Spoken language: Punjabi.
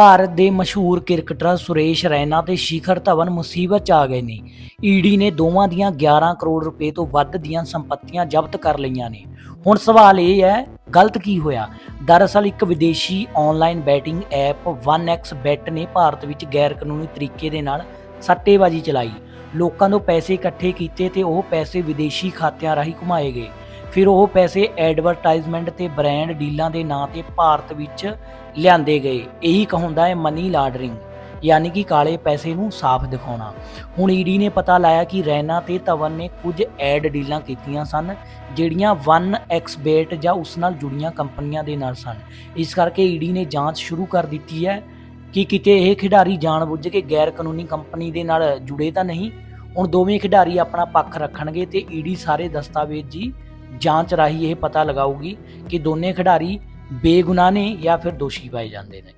ਭਾਰਤ ਦੇ ਮਸ਼ਹੂਰ ਕ੍ਰਿਕਟਰ ਸੁਰੇਸ਼ ਰੈਨਾ ਤੇ ਸ਼ਿਖਰ ਧਵਨ ਮੁਸੀਬਤ 'ਚ ਆ ਗਏ ਨੇ। ਈਡੀ ਨੇ ਦੋਵਾਂ ਦੀਆਂ 11 ਕਰੋੜ ਰੁਪਏ ਤੋਂ ਵੱਧ ਦੀਆਂ ਸੰਪਤੀਆਂ ਜ਼ਬਤ ਕਰ ਲਈਆਂ ਨੇ। ਹੁਣ ਸਵਾਲ ਇਹ ਹੈ, ਗਲਤ ਕੀ ਹੋਇਆ? ਦਰਅਸਲ ਇੱਕ ਵਿਦੇਸ਼ੀ online batting app 1x bet ਨੇ ਭਾਰਤ ਵਿੱਚ ਗੈਰ ਕਾਨੂੰਨੀ ਤਰੀਕੇ ਦੇ ਨਾਲ ਸੱਟੇਬਾਜ਼ੀ ਚਲਾਈ। ਲੋਕਾਂ ਤੋਂ ਪੈਸੇ ਇਕੱਠੇ ਕੀਤੇ ਤੇ ਉਹ ਪੈਸੇ ਵਿਦੇਸ਼ੀ ਖਾਤਿਆਂ ਰਾਹੀਂ ਘੁਮਾਏ ਗਏ। ਫਿਰ ਉਹ ਪੈਸੇ ਐਡਵਰਟਾਈਜ਼ਮੈਂਟ ਤੇ ਬ੍ਰਾਂਡ ਡੀਲਾਂ ਦੇ ਨਾਂ ਤੇ ਭਾਰਤ ਵਿੱਚ ਲਿਆਂਦੇ ਗਏ। ਇਹੀ ਕਹਾਉਂਦਾ ਹੈ ਮਨੀ ਲਾਂਡਰਿੰਗ, ਯਾਨੀ ਕਿ ਕਾਲੇ ਪੈਸੇ ਨੂੰ ਸਾਫ਼ ਦਿਖਾਉਣਾ। ਹੁਣ ਈਡੀ ਨੇ ਪਤਾ ਲਾਇਆ ਕਿ ਰੈਨਾ ਤੇ ਧਵਨ ਨੇ ਕੁਝ ਐਡ ਡੀਲਾਂ ਕੀਤੀਆਂ ਸਨ, ਜਿਹੜੀਆਂ 1xbet ਜਾਂ ਉਸ ਨਾਲ ਜੁੜੀਆਂ ਕੰਪਨੀਆਂ ਦੇ ਨਾਲ ਸਨ। ਇਸ ਕਰਕੇ ਈਡੀ ਨੇ ਜਾਂਚ ਸ਼ੁਰੂ ਕਰ ਦਿੱਤੀ ਹੈ ਕਿ ਕਿਤੇ ਇਹ ਖਿਡਾਰੀ ਜਾਣਬੁੱਝ ਕੇ ਗੈਰ ਕਾਨੂੰਨੀ ਕੰਪਨੀ ਦੇ ਨਾਲ ਜੁੜੇ ਤਾਂ ਨਹੀਂ। ਹੁਣ ਦੋਵੇਂ ਖਿਡਾਰੀ ਆਪਣਾ ਪੱਖ ਰੱਖਣਗੇ ਤੇ ਈਡੀ ਸਾਰੇ ਦਸਤਾਵੇਜ਼ੀ ਜਾਂਚ ਰਾਹੀਂ ਇਹ ਪਤਾ ਲਗਾਊਗੀ ਕਿ ਦੋਨੇ ਖਿਡਾਰੀ ਬੇਗੁਨਾਹ ਨੇ ਜਾਂ ਫਿਰ ਦੋਸ਼ੀ ਪਾਏ ਜਾਂਦੇ ਨੇ।